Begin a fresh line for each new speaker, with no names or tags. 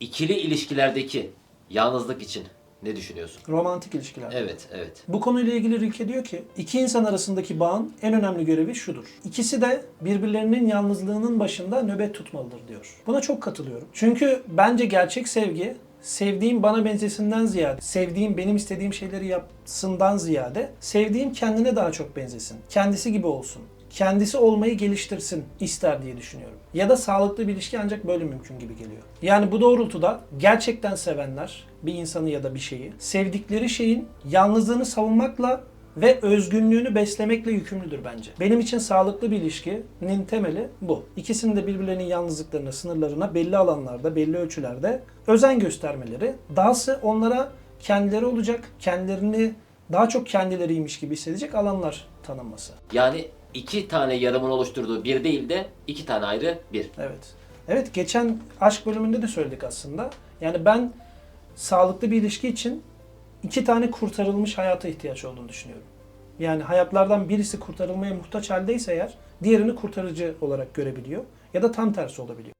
İkili ilişkilerdeki yalnızlık için ne düşünüyorsun?
Romantik ilişkiler.
Evet, evet.
Bu konuyla ilgili Rilke diyor ki, iki insan arasındaki bağın en önemli görevi şudur. İkisi de birbirlerinin yalnızlığının başında nöbet tutmalıdır diyor. Buna çok katılıyorum. Çünkü bence gerçek sevgi, sevdiğim bana benzesinden ziyade, sevdiğim benim istediğim şeyleri yapsından ziyade, sevdiğim kendine daha çok benzesin. Kendisi gibi olsun. Kendisi olmayı geliştirsin ister diye düşünüyorum. Ya da sağlıklı bir ilişki ancak böyle mümkün gibi geliyor. Yani bu doğrultuda gerçekten sevenler bir insanı ya da bir şeyi sevdikleri şeyin yalnızlığını savunmakla ve özgünlüğünü beslemekle yükümlüdür bence. Benim için sağlıklı bir ilişkinin temeli bu. İkisinin de birbirlerinin yalnızlıklarına, sınırlarına belli alanlarda, belli ölçülerde özen göstermeleri. Dahası onlara kendileri olacak, kendilerini daha çok kendileriymiş gibi hissedecek alanlar tanınması.
Yani iki tane yarımın oluşturduğu bir değil de iki tane ayrı bir.
Evet. Evet geçen aşk bölümünde de söyledik aslında. Yani ben sağlıklı bir ilişki için iki tane kurtarılmış hayata ihtiyaç olduğunu düşünüyorum. Yani hayatlardan birisi kurtarılmaya muhtaç haldeyse eğer diğerini kurtarıcı olarak görebiliyor ya da tam tersi olabiliyor.